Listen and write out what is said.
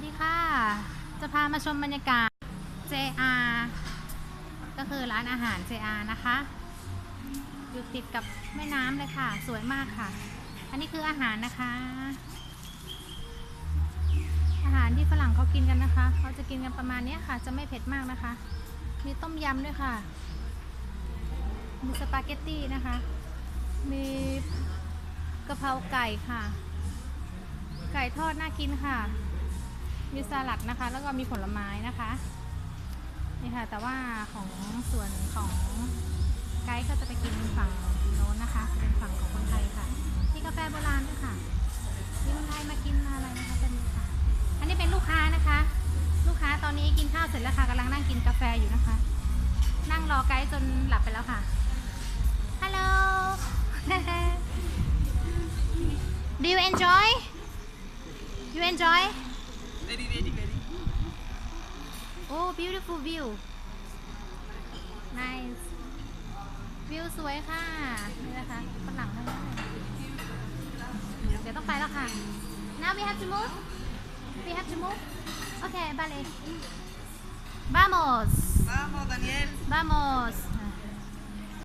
วัสดีค่ะ จะพามาชมบรรยากาศ JR ก็คือร้านอาหาร JR นะคะ อยู่ติดกับแม่น้ำเลยค่ะ สวยมากค่ะ อันนี้คืออาหารนะคะ อาหารที่ฝรั่งเขากินกันนะคะ เขาจะกินกันประมาณนี้ค่ะ จะไม่เผ็ดมากนะคะ มีต้มยำด้วยค่ะ มีสปาเกตตี้นะคะ มีกะเพราไก่ค่ะ ไก่ทอดน่ากินค่ะ มีสลัดนะคะ แล้วก็มีผลไม้นะคะนี่ค่ะ แต่ว่าของส่วนของไกด์ก็จะไปกินฝั่งโน้นนะคะ เป็นฝั่งของคนไทยค่ะมีกาแฟโบราณด้วยค่ะมีคนไทยมากินมาอะไรนะคะเป็นค่ะ อันนี้เป็นลูกค้านะคะ ลูกค้าตอนนี้กินข้าวเสร็จแล้วค่ะกำลังนั่งกินกาแฟอยู่นะคะ นั่งรอไกด์จนหลับไปแล้วค่ะฮัลโหล Do you enjoy You enjoy Very, very, very. Oh beautiful view Nice วิวสวยค่ะ นี่นะคะฝรั่งทั้งนั้นเลยเดี๋ยวต้องไปแล้วค่ะ Now we have to move We have to move Okay vale Vamos Vamos, Daniel. Vamos